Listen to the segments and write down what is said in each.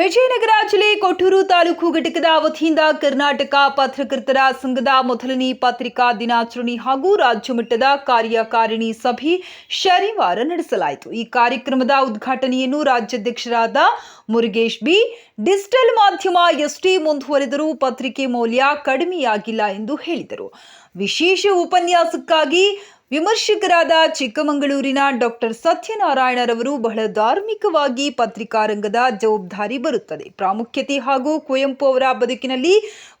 ವಿಜಯನಗರ ಜಿಲ್ಲೆ ಕೊಟ್ಟೂರು ತಾಲೂಕು ಘಟಕದ ವತಿಯಿಂದ ಕರ್ನಾಟಕ ಪತ್ರಕರ್ತರ ಸಂಘದ ಮೊದಲನೇ ಪತ್ರಿಕಾ ದಿನಾಚರಣೆ ಹಾಗೂ ರಾಜ್ಯಮಟ್ಟದ ಕಾರ್ಯಕಾರಿಣಿ ಸಭೆ ಶನಿವಾರ ನಡೆಸಲಾಯಿತು. ಈ ಕಾರ್ಯಕ್ರಮದ ಉದ್ಘಾಟನೆಯನ್ನು ರಾಜ್ಯಾಧ್ಯಕ್ಷರಾದ ಮುರುಗೇಶ್ ಬಿ, ಡಿಜಿಟಲ್ ಮಾಧ್ಯಮ ಎಷ್ಟೇ ಮುಂದುವರೆದರೂ ಪತ್ರಿಕೆ ಮೌಲ್ಯ ಕಡಿಮೆಯಾಗಿಲ್ಲ ಎಂದು ಹೇಳಿದರು. ವಿಶೇಷ ಉಪನ್ಯಾಸಕ್ಕಾಗಿ ವಿಮರ್ಶಕರಾದ ಚಿಕ್ಕಮಗಳೂರಿನ ಡಾಕ್ಟರ್ ಸತ್ಯನಾರಾಯಣರವರು ಬಹಳ ಧಾರ್ಮಿಕವಾಗಿ ಪತ್ರಿಕಾರಂಗದ ಜವಾಬ್ದಾರಿ ಬರುತ್ತದೆ. ಪ್ರಾಮುಖ್ಯತೆ ಹಾಗೂ ಕುವೆಂಪು ಅವರ ಬದುಕಿನಲ್ಲಿ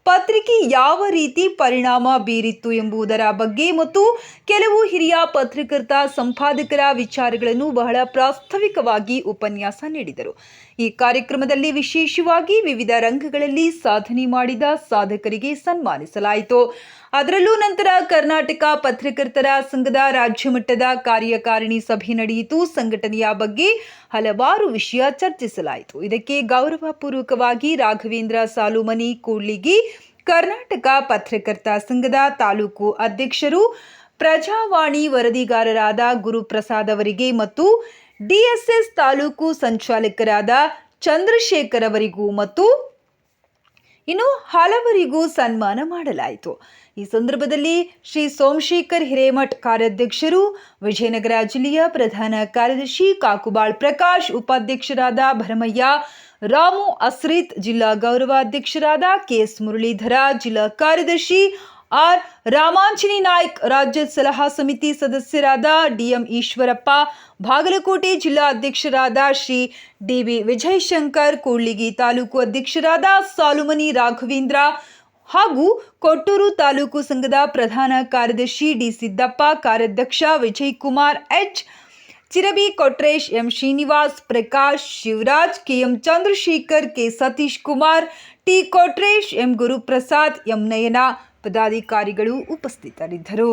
ಪತ್ರಿಕೆ ಯಾವ ರೀತಿ ಪರಿಣಾಮ ಬೀರಿತ್ತು ಎಂಬುದರ ಬಗ್ಗೆ ಮತ್ತು ಕೆಲವು ಹಿರಿಯ ಪತ್ರಕರ್ತ ಸಂಪಾದಕರ ವಿಚಾರಗಳನ್ನು ಬಹಳ ಪ್ರಾಸ್ತಾವಿಕವಾಗಿ ಉಪನ್ಯಾಸ ನೀಡಿದರು. ಈ ಕಾರ್ಯಕ್ರಮದಲ್ಲಿ ವಿಶೇಷವಾಗಿ ವಿವಿಧ ರಂಗಗಳಲ್ಲಿ ಸಾಧನೆ ಮಾಡಿದ ಸಾಧಕರಿಗೆ ಸನ್ಮಾನಿಸಲಾಯಿತು. ಅದರಲ್ಲೂ ನಂತರ ಕರ್ನಾಟಕ ಪತ್ರಕರ್ತರ ಸಂಘದ ರಾಜ್ಯ ಮಟ್ಟದ ಕಾರ್ಯಕಾರಿಣಿ ಸಭೆ ನಡೆಯಿತು. ಸಂಘಟನೆಯ ಬಗ್ಗೆ ಹಲವಾರು ವಿಷಯ ಚರ್ಚಿಸಲಾಯಿತು. ಇದಕ್ಕೆ ಗೌರವಪೂರ್ವಕವಾಗಿ ರಾಘವೇಂದ್ರ ಸಾಲುಮನಿ ಕೂಡ್ಲಿಗಿ ಕರ್ನಾಟಕ ಪತ್ರಕರ್ತ ಸಂಘದ ತಾಲೂಕು ಅಧ್ಯಕ್ಷರು, ಪ್ರಜಾವಾಣಿ ವರದಿಗಾರರಾದ ಗುರುಪ್ರಸಾದ್ ಅವರಿಗೆ ಮತ್ತು ಡಿಎಸ್ಎಸ್ ತಾಲೂಕು ಸಂಚಾಲಕರಾದ ಚಂದ್ರಶೇಖರ್ ಅವರಿಗೂ ಮತ್ತು ಇನ್ನು ಹಲವರಿಗೂ ಸನ್ಮಾನ ಮಾಡಲಾಯಿತು. ಈ ಸಂದರ್ಭದಲ್ಲಿ ಶ್ರೀ ಸೋಮಶೇಖರ್ ಹಿರೇಮಠ್ ಕಾರ್ಯಾಧ್ಯಕ್ಷರು, ವಿಜಯನಗರ ಜಿಲ್ಲೆಯ ಪ್ರಧಾನ ಕಾರ್ಯದರ್ಶಿ ಕಾಕುಬಾಳ್ ಪ್ರಕಾಶ್, ಉಪಾಧ್ಯಕ್ಷರಾದ ಭರಮಯ್ಯ ರಾಮು ಅಸ್ರಿತ್ ಜಿಲ್ಲಾ ಗೌರವಾಧ್ಯಕ್ಷರಾದ ಕೆಎಸ್ ಮುರಳೀಧರ, ಜಿಲ್ಲಾ ಕಾರ್ಯದರ್ಶಿ ಆರ್ ರಾಮಾಂಚಿನಿ ನಾಯ್ಕ್, ರಾಜ್ಯ ಸಲಹಾ ಸಮಿತಿ ಸದಸ್ಯರಾದ ಡಿಎಂ ಈಶ್ವರಪ್ಪ, ಬಾಗಲಕೋಟೆ ಜಿಲ್ಲಾ ಅಧ್ಯಕ್ಷರಾದ ಶ್ರೀ ಡಿವಿ ವಿಜಯಶಂಕರ್, ಕೂಡ್ಲಿಗಿ ತಾಲೂಕು ಅಧ್ಯಕ್ಷರಾದ ಸಾಲುಮನಿ ರಾಘವೇಂದ್ರ ಹಾಗೂ ಕೊಟ್ಟೂರು ತಾಲೂಕು ಸಂಘದ ಪ್ರಧಾನ ಕಾರ್ಯದರ್ಶಿ ಡಿ ಸಿದ್ದಪ್ಪ, ಕಾರ್ಯಾಧ್ಯಕ್ಷ Vijay Kumar, H Chirabi, Kotresh, M. Srinivas, Prakash, Shivaraj KM Chandrashekar, K. Satish Kumar, T. Kotresh, M. Guruprasad, M. Nayana ಪದಾಧಿಕಾರಿಗಳು ಉಪಸ್ಥಿತರಿದ್ದರು.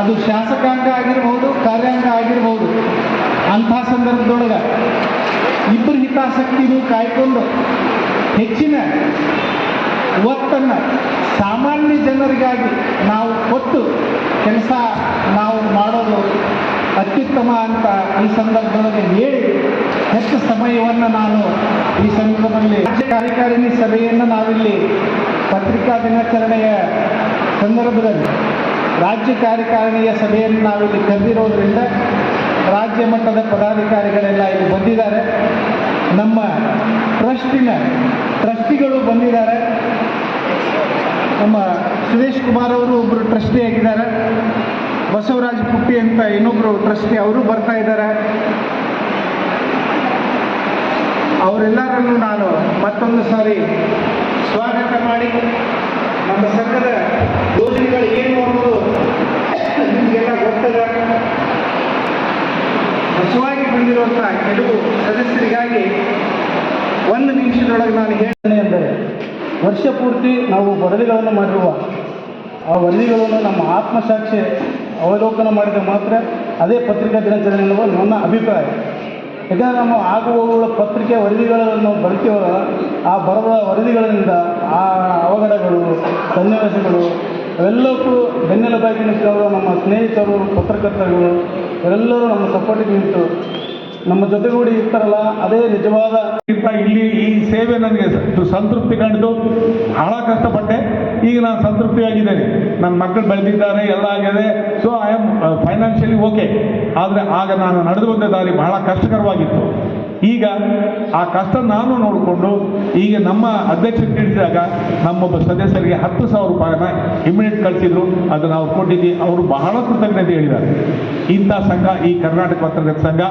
ಅದು ಶಾಸಕಾಂಗ ಆಗಿರ್ಬೋದು, ಕಾರ್ಯಾಂಗ ಆಗಿರ್ಬೋದು, ಅಂಥ ಸಂದರ್ಭದೊಳಗೆ ಇಬ್ಬರು ಹಿತಾಸಕ್ತಿನೂ ಕಾಯ್ಕೊಂಡು ಹೆಚ್ಚಿನ ಒತ್ತನ್ನು ಸಾಮಾನ್ಯ ಜನರಿಗಾಗಿ ನಾವು ಕೊಟ್ಟು ಕೆಲಸ ನಾವು ಮಾಡೋದು ಅತ್ಯುತ್ತಮ ಅಂತ ಈ ಸಂದರ್ಭದಲ್ಲಿ ಹೇಳಿ ಹೆಚ್ಚು ಸಮಯವನ್ನು ನಾನು ಈ ಸಂದರ್ಭದಲ್ಲಿ ರಾಜ್ಯ ಕಾರ್ಯಕಾರಿಣಿ ಸಭೆಯನ್ನು ನಾವಿಲ್ಲಿ ಪತ್ರಿಕಾ ದಿನಾಚರಣೆಯ ಸಂದರ್ಭದಲ್ಲಿ ರಾಜ್ಯ ಕಾರ್ಯಕಾರಿಣಿಯ ಸಭೆಯನ್ನು ನಾವಿಲ್ಲಿ ಕರೆದಿರೋದ್ರಿಂದ ರಾಜ್ಯ ಮಟ್ಟದ ಪದಾಧಿಕಾರಿಗಳೆಲ್ಲ ಇಲ್ಲಿ ಬಂದಿದ್ದಾರೆ. ನಮ್ಮ ಟ್ರಸ್ಟಿನ ಟ್ರಸ್ಟಿಗಳು ಬಂದಿದ್ದಾರೆ. ನಮ್ಮ ಸುರೇಶ್ ಕುಮಾರ್ ಅವರು ಒಬ್ಬರು ಟ್ರಸ್ಟಿ ಆಗಿದ್ದಾರೆ. ಬಸವರಾಜ್ ಪುಟ್ಟಿ ಅಂತ ಇನ್ನೊಬ್ಬರು ಟ್ರಸ್ಟಿ ಅವರು ಬರ್ತಾ ಇದ್ದಾರೆ. ಅವರೆಲ್ಲರನ್ನು ನಾನು ಮತ್ತೊಂದು ಸಾರಿ ಸ್ವಾಗತ ಮಾಡಿ, ನಮ್ಮ ಸಂಘದ ಯೋಜನೆಗಳು ಏನು ಅನ್ನೋದು ನಿಮಗೆಲ್ಲ ಗೊತ್ತದ? ಹೊಸವಾಗಿ ಬಂದಿರುವಂತಹ ಕೆಲವು ಸದಸ್ಯರಿಗಾಗಿ ಒಂದು ನಿಮಿಷದೊಳಗೆ ನಾನು ಹೇಳ್ತೇನೆ ಅಂದರೆ, ವರ್ಷ ಪೂರ್ತಿ ನಾವು ವರದಿಗಳನ್ನು ಮಾಡಿರುವ ಆ ವರದಿಗಳನ್ನು ನಮ್ಮ ಆತ್ಮಸಾಕ್ಷಿ ಅವಲೋಕನ ಮಾಡಿದರೆ ಮಾತ್ರ ಅದೇ ಪತ್ರಿಕಾ ದಿನಾಚರಣೆ ಎನ್ನುವ ನನ್ನ ಅಭಿಪ್ರಾಯ. ಯಾಕಂದರೆ ನಮ್ಮ ಹೋಗುವ ಪತ್ರಿಕೆ ವರದಿಗಳನ್ನು ಬರ್ತೀವಲ್ಲ, ಆ ಬರದ ವರದಿಗಳಿಂದ ಆ ಅವಘಡಗಳು, ಸನ್ನಿವೇಶಗಳು, ಅವೆಲ್ಲಕ್ಕೂ ಬೆನ್ನೆಲುಬಾಗಿ ನಿಂತವರು ನಮ್ಮ ಸ್ನೇಹಿತರು, ಪತ್ರಕರ್ತರುಗಳು ಎಲ್ಲರೂ ನಮ್ಮ ಸಪೋರ್ಟಿಗೆ ನಿಂತು ನಮ್ಮ ಜೊತೆಗೂಡಿ ಇರ್ತಾರಲ್ಲ, ಅದೇ ನಿಜವಾದ ಇಲ್ಲಿ ಈ ಸೇವೆ ನನಗೆ ಸಂತೃಪ್ತಿ ಕಂಡು ಬಹಳ ಕಷ್ಟಪಟ್ಟೆ. ಈಗ ನಾನು ಸಂತೃಪ್ತಿಯಾಗಿದ್ದೇನೆ. ನನ್ನ ಮಕ್ಕಳು ಬೆಳೆದಿದ್ದಾರೆ, ಎಲ್ಲ ಆಗಿದೆ. ಫೈನಾನ್ಷಿಯಲಿ ಓಕೆ ಆದರೆ ಆಗ ನಾನು ನಡೆದು ಬಂದ ದಾರಿ ಬಹಳ ಕಷ್ಟಕರವಾಗಿತ್ತು. ಈಗ ಆ ಕಷ್ಟ ನಾನು ನೋಡಿಕೊಂಡು ಈಗ ನಮ್ಮ ಅಧ್ಯಕ್ಷರು ತಿಳಿಸಿದಾಗ ನಮ್ಮೊಬ್ಬ ಸದಸ್ಯರಿಗೆ ಹತ್ತು ಸಾವಿರ ರೂಪಾಯಿನ ಇಮಿಡಿಯೇಟ್ ಕಳಿಸಿದ್ರು. ಅದನ್ನು ಅವ್ರು ಕೊಟ್ಟಿದ್ದೀವಿ ಅವರು ಬಹಳ ಕೃತಜ್ಞತೆ ಹೇಳಿದ್ದಾರೆ. ಇಂಥ ಸಂಘ ಈ ಕರ್ನಾಟಕ ಪತ್ರಕರ್ತ ಸಂಘ.